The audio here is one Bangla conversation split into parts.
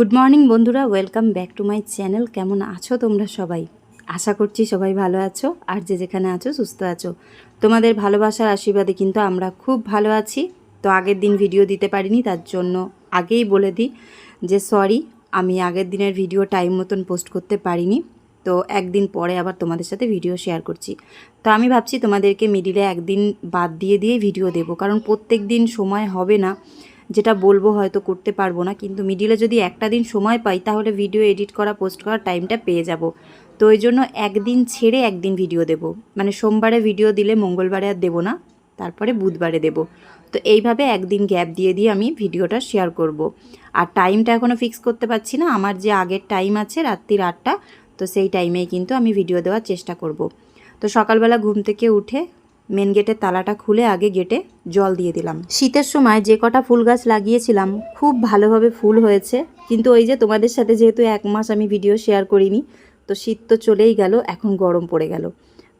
গুড মর্নিং বন্ধুরা। Welcome back to my channel কেমন আছো তোমরা সবাই? আশা করছি সবাই ভালো আছো। আর যে যেখানে আছো, সুস্থ আছো। তোমাদের ভালোবাসার আশীর্বাদে কিন্তু আমরা খুব ভালো আছি। তো আগের দিন ভিডিও দিতে পারিনি, তার জন্য আগেই বলে দিই যে সরি আমি আগের দিনের ভিডিও টাইম মতন পোস্ট করতে পারিনি। তো একদিন পরে আবার তোমাদের সাথে ভিডিও শেয়ার করছি। তো আমি ভাবছি তোমাদেরকে মিডিলে একদিন বাদ দিয়ে দিয়ে ভিডিও দেব। কারণ প্রত্যেক দিন সময় হবে না। যেটা বলব হয়তো করতে পারব না, কিন্তু মিডিলে যদি একটা দিন সময় পাই, তাহলে ভিডিও এডিট করা পোস্ট করার টাইমটা পেয়ে যাব তো ওই জন্য একদিন ছেড়ে একদিন ভিডিও দেব মানে সোমবারে ভিডিও দিলে মঙ্গলবারে আর দেবো না, তারপরে বুধবারে দেব তো এইভাবে একদিন গ্যাপ দিয়ে দিয়ে আমি ভিডিওটা শেয়ার করব। আর টাইমটা এখনও ফিক্স করতে পারছি না, আমার যে আগের টাইম আছে রাত্রির আটটা, তো সেই টাইমেই কিন্তু আমি ভিডিও দেওয়ার চেষ্টা করব। তো সকালবেলা ঘুম থেকে উঠে মেন গেটের তালাটা খুলে আগে গেটে জল দিয়ে দিলাম। শীতের সময় যে কটা ফুল গাছ লাগিয়েছিলাম, খুব ভালোভাবে ফুল হয়েছে। কিন্তু ওই যে তোমাদের সাথে যেহেতু এক মাস আমি ভিডিও শেয়ার করিনি, তো শীত তো চলেই গেল, এখন গরম পড়ে গেল।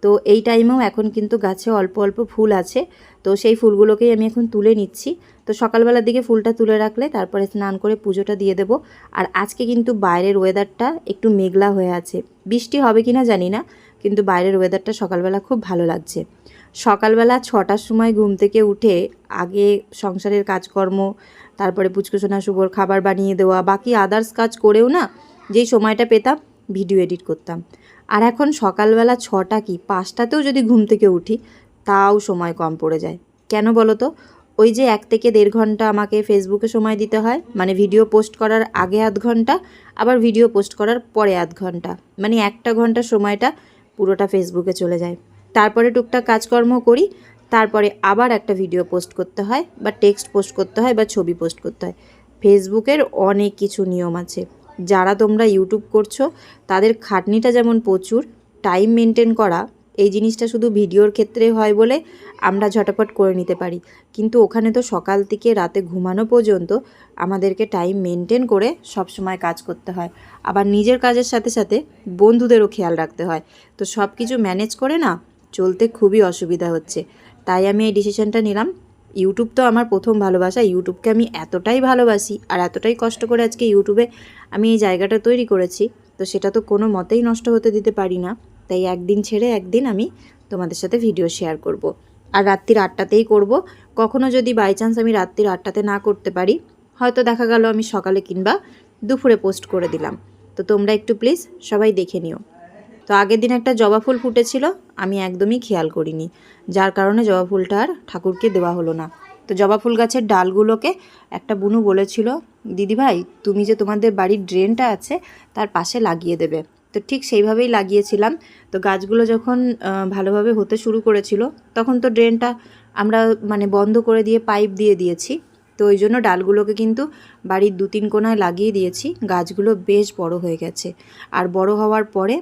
তো এই টাইমেও এখন কিন্তু গাছে অল্প অল্প ফুল আছে, তো সেই ফুলগুলোকেই আমি এখন তুলে নিচ্ছি। তো সকালবেলার দিকে ফুলটা তুলে রাখলে তারপরে স্নান করে পুজোটা দিয়ে দেবো। আর আজকে কিন্তু বাইরের ওয়েদারটা একটু মেঘলা হয়ে আছে। বৃষ্টি হবে কিনা জানি না, কিন্তু বাইরের ওয়েদারটা সকালবেলা খুব ভালো লাগছে। সকালবেলা ছটার সময় ঘুম থেকে উঠে আগে সংসারের কাজকর্ম, তারপরে পুচকুসোনা শুভর খাবার বানিয়ে দেওয়া, বাকি আদার্স কাজ করেও না, যেই সময়টা পেতাম ভিডিও এডিট করতাম। আর এখন সকালবেলা ছটা কি, পাঁচটাতেও যদি ঘুম থেকে উঠি, তাও সময় কম পড়ে যায়। কেন বলো তো ওই যে এক থেকে দেড় ঘণ্টা আমাকে ফেসবুকে সময় দিতে হয় মানে ভিডিও পোস্ট করার আগে আধ ঘণ্টা, আবার ভিডিও পোস্ট করার পরে আধ ঘণ্টা মানে একটা ঘণ্টা সময়টা পুরোটা ফেসবুকে চলে যায়। তারপরে টুকটাক কাজকর্ম করি, তারপরে আবার একটা ভিডিও পোস্ট করতে হয় বা টেক্সট পোস্ট করতে হয় বা ছবি পোস্ট করতে হয়। ফেসবুকের অনেক কিছু নিয়ম আছে। যারা তোমরা ইউটিউব করছ, তাদের খাটনিটা যেমন প্রচুর টাইম মেনটেন করা, এই জিনিসটা শুধু ভিডিওর ক্ষেত্রে হয় বলে আমরা ঝটাপট করে নিতে পারি। কিন্তু ওখানে তো সকাল থেকে রাতে ঘুমানো পর্যন্ত আমাদেরকে টাইম মেনটেন করে সব সময় কাজ করতে হয়। আবার নিজের কাজের সাথে সাথে বন্ধুদেরও খেয়াল রাখতে হয়। তো সব কিছু ম্যানেজ করে না চলতে খুবই অসুবিধা হচ্ছে। তাই আমি এই ডিসিশনটা নিলাম। ইউটিউব তো আমার প্রথম ভালোবাসা। ইউটিউবকে আমি এতটাই ভালোবাসি আর এতটাই কষ্ট করে আজকে ইউটিউবে আমি এই জায়গাটা তৈরি করেছি। তো সেটা তো কোনো মতেই নষ্ট হতে দিতে পারি না। তাই একদিন ছেড়ে একদিন আমি তোমাদের সাথে ভিডিও শেয়ার করব। আর রাত্রির আটটাতেই করব। কখনো যদি বাই চান্স আমি রাত্রির আটটাতে না করতে পারি, হয়তো দেখা গেল আমি সকালে কিংবা দুপুরে পোস্ট করে দিলাম। তো তোমরা একটু প্লিজ সবাই দেখে নিও। তো আগের দিন একটা জবা ফুল ফুটেছিল, আমি একদমই খেয়াল করিনি। যার কারণে জবা ফুলটা আর ঠাকুরকে দেওয়া হলো না। তো জবা ফুল গাছের ডালগুলোকে একটা বুনু বলেছিল দিদিভাই তুমি যে তোমাদের বাড়ির ড্রেনটা আছে, তার পাশে লাগিয়ে দেবে। তো ঠিক সেইভাবেই লাগিয়েছিলাম। তো গাছগুলো যখন ভালোভাবে হতে শুরু করেছিল, তখন তো ড্রেনটা আমরা মানে বন্ধ করে দিয়ে পাইপ দিয়ে দিয়েছি। তো ওই জন্য ডালগুলোকে কিন্তু বাড়ির দু তিন কোনায় লাগিয়ে দিয়েছি। গাছগুলো বেশ বড় হয়ে গেছে। আর বড় হওয়ার পরে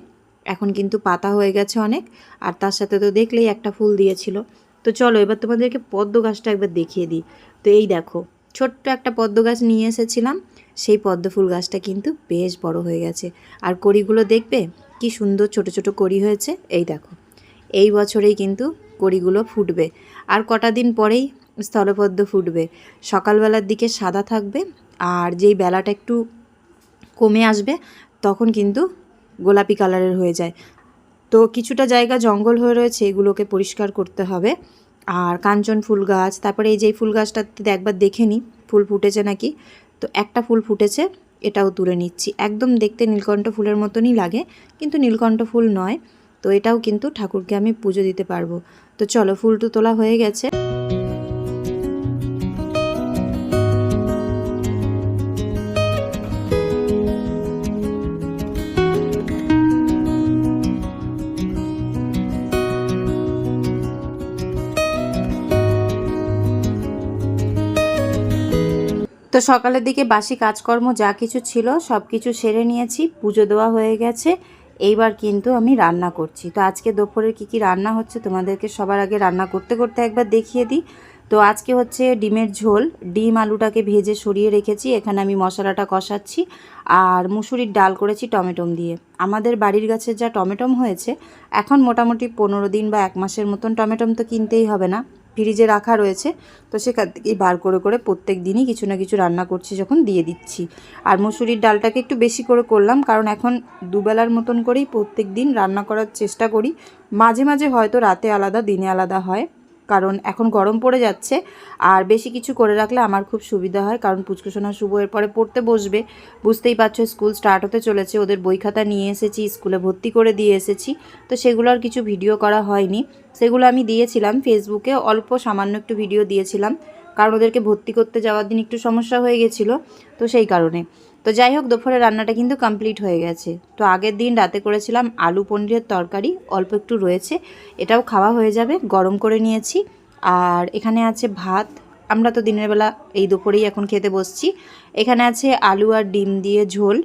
এখন কিন্তু পাতা হয়ে গেছে অনেক, আর তার সাথে তো দেখলেই একটা ফুল দিয়েছিল। তো চলো, এবার তোমাদেরকে পদ্ম গাছটা একবার দেখিয়ে দিই। তো এই দেখো, ছোট্ট একটা পদ্ম গাছ নিয়ে এসেছিলাম, সেই পদ্ম ফুল গাছটা কিন্তু বেশ বড় হয়ে গেছে। আর কড়িগুলো দেখবে? কি সুন্দর ছোট ছোট কড়ি হয়েছে। এই দেখো, এই বছরেই কিন্তু কড়িগুলো ফুটবে। আর কটা দিন পরেই স্থলপদ্ম ফুটবে। সকালবেলার দিকে সাদা থাকবে, আর যেই বেলাটা একটু কমে আসবে, তখন কিন্তু গোলাপি কালারের হয়ে যায়। তো কিছুটা জায়গা জঙ্গল হয়ে রয়েছে, এগুলোকে পরিষ্কার করতে হবে। আর কাঞ্চন ফুল গাছ, তারপরে এই যে ফুল গাছটাতে একবার দেখে নিই ফুল ফুটেছে নাকি? তো একটা ফুল ফুটেছে, এটাও তুলে নিচ্ছি। একদম দেখতে নীলকণ্ঠ ফুলের মতনই লাগে, কিন্তু নীলকণ্ঠ ফুল নয়। তো এটাও কিন্তু ঠাকুরকে আমি পুজো দিতে পারব। তো চলো, ফুল তোলা হয়ে গেছে। তো সকালের দিকে বাসি কাজকর্ম যা কিছু ছিল সব কিছু সেরে নিয়েছি, পুজো দেওয়া হয়ে গেছে। এইবার কিন্তু আমি রান্না করছি। তো আজকে দুপুরের কী কী রান্না হচ্ছে তোমাদেরকে সবার আগে রান্না করতে করতে একবার দেখিয়ে দিই। তো আজকে হচ্ছে ডিমের ঝোল। ডিম আলুটাকে ভেজে সরিয়ে রেখেছি, এখানে আমি মশলাটা কষাচ্ছি আর মুসুরির ডাল করেছি টমেটোম দিয়ে। আমাদের বাড়ির গাছের যা টমেটোম হয়েছে, এখন মোটামুটি পনেরো দিন বা এক মাসের মতন টমেটোম তো কিনতেই হবে না। ফ্রিজে রাখা রয়েছে, তো সেখান থেকেই বার করে করে প্রত্যেক দিনই কিছু না কিছু রান্না করছি যখন দিয়ে দিচ্ছি। আর মুসুরির ডালটাকে একটু বেশি করে করলাম, কারণ এখন দুবেলার মতন করেই প্রত্যেক দিন রান্না করার চেষ্টা করি। মাঝে মাঝে হয়তো রাতে আলাদা, দিনে আলাদা হয়। কারণ এখন গরম পড়ে যাচ্ছে। আর বেশি কিছু করে রাখলে আমার খুব সুবিধা হয়, কারণ পুচকুসোনা শুভ এর পরে পড়তে বসবে। বুঝতেই পারছ, স্কুল স্টার্ট হতে চলেছে, ওদের বই খাতা নিয়ে এসেছি, স্কুলে ভর্তি করে দিয়ে এসেছি। তো সেগুলো আর কিছু ভিডিও করা হয়নি। সেগুলো আমি দিয়েছিলাম ফেসবুকে অল্প সামান্য একটু ভিডিও দিয়েছিলাম। কারণ ওদেরকে ভর্তি করতে যাওয়ার দিন একটু সমস্যা হয়ে গেছিল, তো সেই কারণে। তো যাই হোক, দুপুরে রান্নাটা কিন্তু কমপ্লিট হয়ে গেছে। তো আগের দিন রাতে করেছিলাম আলু পনিরের তরকারি, অল্প একটু রয়েছে। এটাও খাওয়া হয়ে যাবে, গরম করে নিয়েছি। আর এখানে আছে ভাত। আমরা তো দিনের বেলা এই দুপুরেই এখন খেতে বসছি। এখানে আছে আলু আর ডিম দিয়ে ঝোল,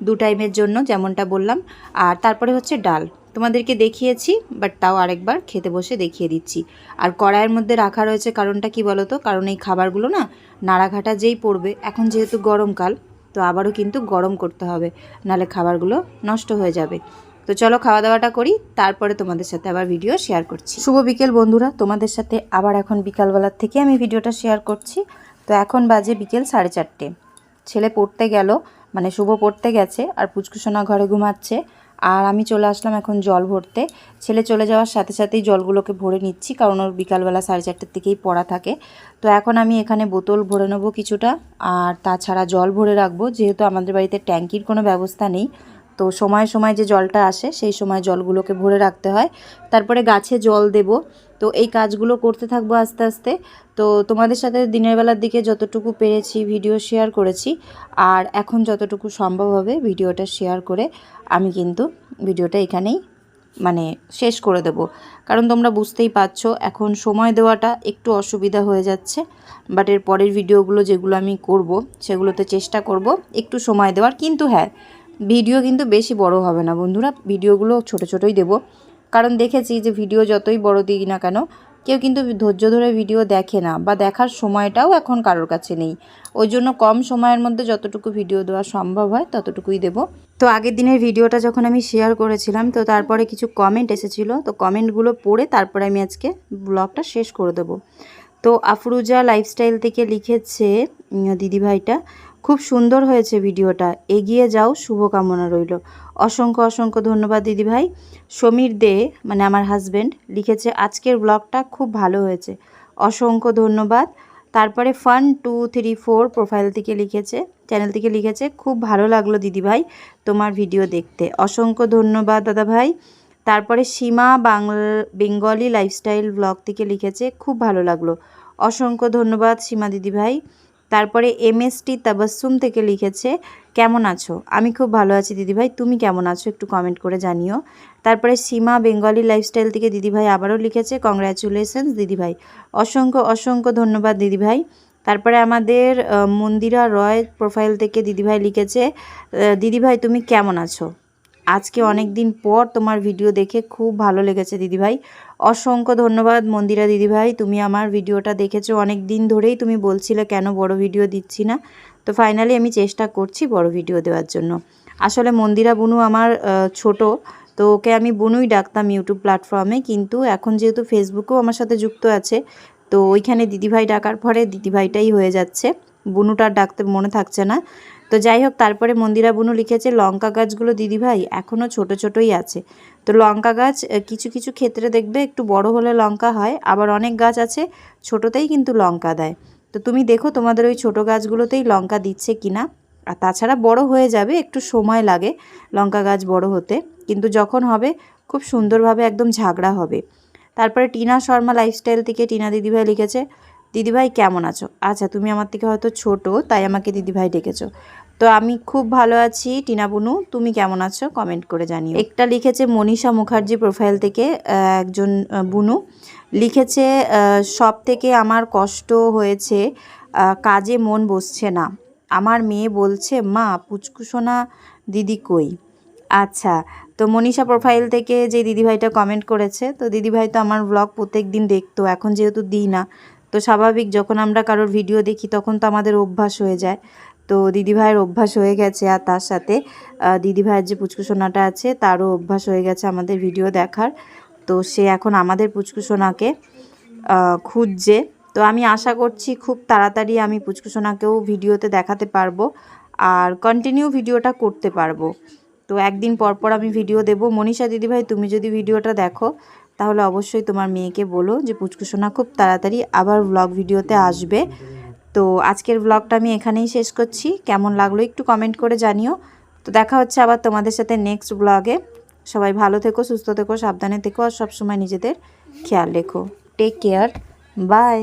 দু টাইমের জন্য যেমনটা বললাম। আর তারপরে হচ্ছে ডাল। তোমাদেরকে দেখিয়েছি বাট তাও আরেকবার খেতে বসে দেখিয়ে দিচ্ছি। আর কড়াইয়ের মধ্যে রাখা রয়েছে কারণটা কি বলো তো কারণ এই খাবারগুলো না, নাড়াঘাটা যেই পড়বে, এখন যেহেতু গরমকাল তো আবারও কিন্তু গরম করতে হবে, নালে খাবারগুলো নষ্ট হয়ে যাবে। তো চলো খাওয়া দাওয়াটা করি, তারপরে তোমাদের সাথে আবার ভিডিও শেয়ার করছি। শুভ বিকেল বন্ধুরা, তোমাদের সাথে আবার এখন বিকালবেলার থেকে আমি ভিডিওটা শেয়ার করছি। তো এখন বাজে বিকেল সাড়ে চারটে। ছেলে পড়তে গেল মানে শুভ পড়তে গেছে, আর পুচকুসোনা ঘরে ঘুমাচ্ছে। আর আমি চলে আসলাম এখন জল ভরতে। ছেলে চলে যাওয়ার সাথে সাথেই জলগুলোকে ভরে নিচ্ছি, কারণ ওর বিকালবেলা সাড়ে চারটের থেকেই পড়া থাকে। তো এখন আমি এখানে বোতল ভরে নেব কিছুটা, আর তাছাড়া জল ভরে রাখব, যেহেতু আমাদের বাড়িতে ট্যাঙ্কির কোনো ব্যবস্থা নেই। তো সময় সময় যে জলটা আসে, সেই সময় জলগুলোকে ভরে রাখতে হয়। তারপরে গাছে জল দেব। তো এই কাজগুলো করতে থাকব আস্তে আস্তে। তো তোমাদের সাথে দিনের বেলার দিকে যতটুকু পেরেছি ভিডিও শেয়ার করেছি, আর এখন যতটুকু সম্ভব হবে ভিডিওটা শেয়ার করে আমি কিন্তু ভিডিওটা এখানেই মানে শেষ করে দেব। কারণ তোমরা বুঝতেই পারছ, এখন সময় দেওয়াটা একটু অসুবিধা হয়ে যাচ্ছে। বাট এর পরের ভিডিওগুলো যেগুলো আমি করব, সেগুলোতে চেষ্টা করব একটু সময় দেওয়ার। কিন্তু হ্যাঁ ভিডিও কিন্তু বেশি বড় হবে না, বন্ধুরা। ভিডিওগুলো ছোট ছোটই দেব। কারণ দেখেছি যে ভিডিও যতই বড় দিই না কেন, কেউ কিন্তু ধৈর্য ধরে ভিডিও দেখে না বা দেখার সময়টাও এখন কারোর কাছে নেই। ওই জন্য কম সময়ের মধ্যে যতটুকু ভিডিও দেওয়া সম্ভব হয়, ততটুকুই দেব। তো আগের দিনের ভিডিওটা যখন আমি শেয়ার করেছিলাম, তো তারপরে কিছু কমেন্ট এসেছিল, তো কমেন্টগুলো পড়ে তারপরে আমি আজকে ব্লগটা শেষ করে দেবো। তো আফরুজা লাইফস্টাইল থেকে লিখেছে দিদিভাইটা খুব সুন্দর হয়েছে ভিডিওটা। এগিয়ে যাও, শুভকামনা রইল। অসংখ্য অসংখ্য ধন্যবাদ দিদিভাই। সমীর দে মানে আমার হাজব্যান্ড লিখেছে, আজকের ব্লগটা খুব ভালো হয়েছে। অসংখ্য ধন্যবাদ। তারপরে fun two three four profile থেকে লিখেছে চ্যানেল থেকে লিখেছে, খুব ভালো লাগল দিদিভাই তোমার ভিডিও দেখতে। অসংখ্য ধন্যবাদ দাদাভাই। তারপরে Seema Bangla, Bengali lifestyle blog থেকে লিখেছে, খুব ভালো লাগল। অসংখ্য ধন্যবাদ সীমা দিদিভাই। তারপরে এমএসটি তাবাসুম থেকে লিখেছে, কেমন আছো? আমি খুব ভালো আছি, দিদিভাই। তুমি কেমন আছো? একটু কমেন্ট করে জানিও। তারপরে সীমা বেঙ্গলি লাইফস্টাইল থেকে দিদিভাই আবারও লিখেছে কংগ্রাচুলেশনস দিদিভাই। অসংখ্য অসংখ্য ধন্যবাদ, দিদিভাই। তারপরে আমাদের মন্দিরা রয় প্রোফাইল থেকে দিদিভাই লিখেছে দিদিভাই, তুমি কেমন আছো? আজকে অনেক দিন পর তোমার ভিডিও দেখে খুব ভালো লেগেছে দিদিভাই। অসংখ্য ধন্যবাদ মন্দিরা দিদিভাই, তুমি আমার ভিডিওটা দেখেছ অনেক দিন ধরেই, তুমি বলছিলে কেন বড় ভিডিও দিচ্ছি না। তো ফাইনালি আমি চেষ্টা করছি বড় ভিডিও দেওয়ার জন্য। আসলে মন্দিরা বুনু আমার ছোট, তো ওকে আমি বুনুই ডাকতাম ইউটিউব প্ল্যাটফর্মে কিন্তু এখন যেহেতু ফেসবুকেও আমার সাথে যুক্ত আছে, তো ওইখানে দিদিভাই ডাকার পরে দিদিভাইটাই হয়ে যাচ্ছে। বুনুটার ডাকতে মনে থাকছে না। তো যাই হোক, তারপরে মন্দিরা বুনু লিখেছে, লঙ্কা গাছগুলো দিদিভাই এখনও ছোট ছোটই আছে। তো লঙ্কা গাছ কিছু কিছু ক্ষেত্রে দেখবে একটু বড় হলে লঙ্কা হয়, আবার অনেক গাছ আছে ছোটোতেই কিন্তু লঙ্কা দেয়। তো তুমি দেখো তোমাদের ওই ছোটো গাছগুলোতেই লঙ্কা দিচ্ছে কিনা। আর তাছাড়া বড় হয়ে যাবে, একটু সময় লাগে লঙ্কা গাছ বড় হতে। কিন্তু যখন হবে, খুব সুন্দরভাবে একদম ঝাগড়া হবে। তারপরে টিনা শর্মা লাইফস্টাইল থেকে টিনা দিদিভাই লিখেছে দিদিভাই কেমন আছো? আচ্ছা তুমি আমার থেকে হয়তো ছোট, তাই আমাকে দিদিভাই ডেকেছো। তো আমি খুব ভালো আছি। টিনা বুনু, তুমি কেমন আছো? কমেন্ট করে জানিও। একটা লিখেছে মনীষা মুখার্জি প্রোফাইল থেকে একজন বুনু। লিখেছে সব থেকে আমার কষ্ট হয়েছে কাজে মন বসছে না। আমার মেয়ে বলছে, মা পুচকুসোনা দিদি কই? আচ্ছা তো মনীষা প্রোফাইল থেকে যে দিদিভাইটা কমেন্ট করেছে, তো দিদিভাই তো আমার ব্লগ প্রত্যেক দিন দেখতো, এখন যেহেতু দিই না তো স্বাভাবিক, যখন আমরা কারোর ভিডিও দেখি, তখন তো আমাদের অভ্যাস হয়ে যায়। তো দিদিভাইয়ের অভ্যাস হয়ে গেছে, আর তার সাথে দিদিভাইয়ের যে পুচকুসোনাটা আছে, তারও অভ্যাস হয়ে গেছে আমাদের ভিডিও দেখার। তো সে এখন আমাদের পুচকুসোনাকে খুঁজছে। তো আমি আশা করছি খুব তাড়াতাড়ি আমি পুচকুসোনাকেও ভিডিওতে দেখাতে পারব, আর কন্টিনিউ ভিডিওটা করতে পারব। তো একদিন পর পর আমি ভিডিও দেব। মনীষা দিদিভাই, তুমি যদি ভিডিওটা দেখো তাহলে অবশ্যই তোমার মেয়েকে বলো যে পুচকুসোনা খুব তাড়াতাড়ি আবার ব্লগ ভিডিওতে আসবে। তো আজকের ব্লগটা আমি এখানেই শেষ করছি। কেমন লাগল একটু কমেন্ট করে জানিও। তো দেখা হচ্ছে আবার তোমাদের সাথে নেক্সট ব্লগে সবাই ভালো থেকো, সুস্থ থেকো, সাবধানে থেকো আর সবসময় নিজেদের খেয়াল রেখো। Take care bye